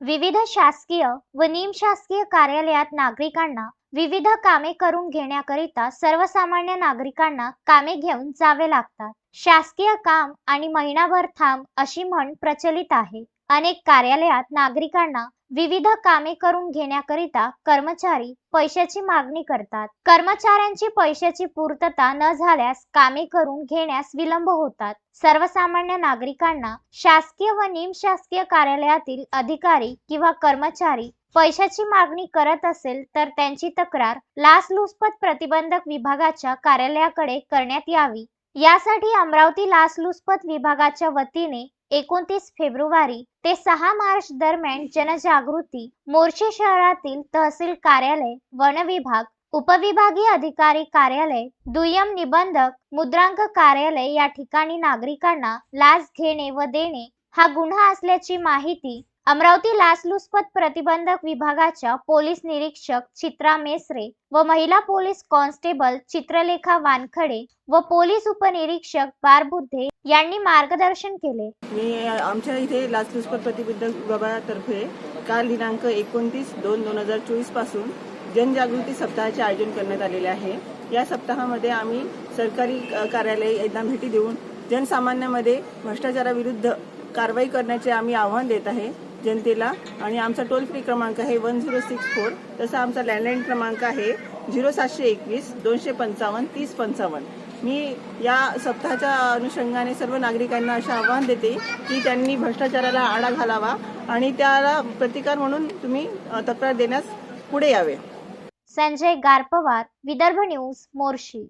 विविध शासकीय व निमशासकीय कार्यालयात नागरिकांना विविध कामे करून घेण्याकरिता सर्वसामान्य नागरिकांना कामे घेऊन जावे लागतात. शासकीय काम आणि महिनाभर थांब अशी म्हण प्रचलित आहे. अनेक कार्यालयात नागरिकांना विविध कामे करून घेण्याकरिता कर्मचारी पैशाची मागणी करतात. कर्मचाऱ्यांची पैशाची पूर्तता न झाल्यास कामे करून घेण्यास विलंब होतात. सर्वसामान्य नागरिकांना शासकीय व निमशासकीय कार्यालयातील अधिकारी किंवा कर्मचारी पैशाची मागणी करत असेल तर त्यांची तक्रार लाचलुचपत प्रतिबंधक विभागाच्या कार्यालयाकडे करण्यात यावी. यासाठी अमरावती लाचलुचपत विभागाच्या वतीने एकोणतीस फेब्रुवारी ते सहा मार्च दरम्यान जनजागृती मोर्चे शहरातील तहसील कार्यालय वन विभाग उपविभागीय अधिकारी कार्यालय दुय्यम निबंधक मुद्रांक कार्यालय या ठिकाणी नागरिकांना लाच घेणे व देणे हा गुन्हा असल्याची माहिती अमरावती लाचलुचपत प्रतिबंधक विभागाच्या पोलीस निरीक्षक चित्रा मेसरे व महिला पोलीस कॉन्स्टेबल चित्रलेखा वानखडे व पोलीस उपनिरीक्षक बारबुद्धे यांनी मार्गदर्शन केले. मी आमच्या इथे लाचलुचपत प्रतिबंधक विभागातर्फे काल दिनांक एकोणतीस दोन दोन हजार चोवीसपासून जनजागृती सप्ताहाचे आयोजन करण्यात आलेले आहे. या सप्ताहामध्ये आम्ही सरकारी कार्यालय एकदा भेटी देऊन जनसामान्यामध्ये भ्रष्टाचाराविरुद्ध कारवाई करण्याचे आम्ही आव्हान देत आहे. जनतेला. आणि आमचा टोल फ्री क्रमांक आहे वन झिरो सिक्स फोर तसा आमचा लँडलाईन क्रमांक आहे झिरो सातशे एकवीस दोनशे पंचावन्न तीस पंचावन्न. मी या सप्ताहाच्या अनुषंगाने सर्व नागरिकांना असं आवाहन देते की त्यांनी भ्रष्टाचाराला आळा घालावा आणि त्याला प्रतिकार म्हणून तुम्ही तक्रार देण्यास पुढे यावे. संजय गारपवार विदर्भ न्यूज मोर्शी.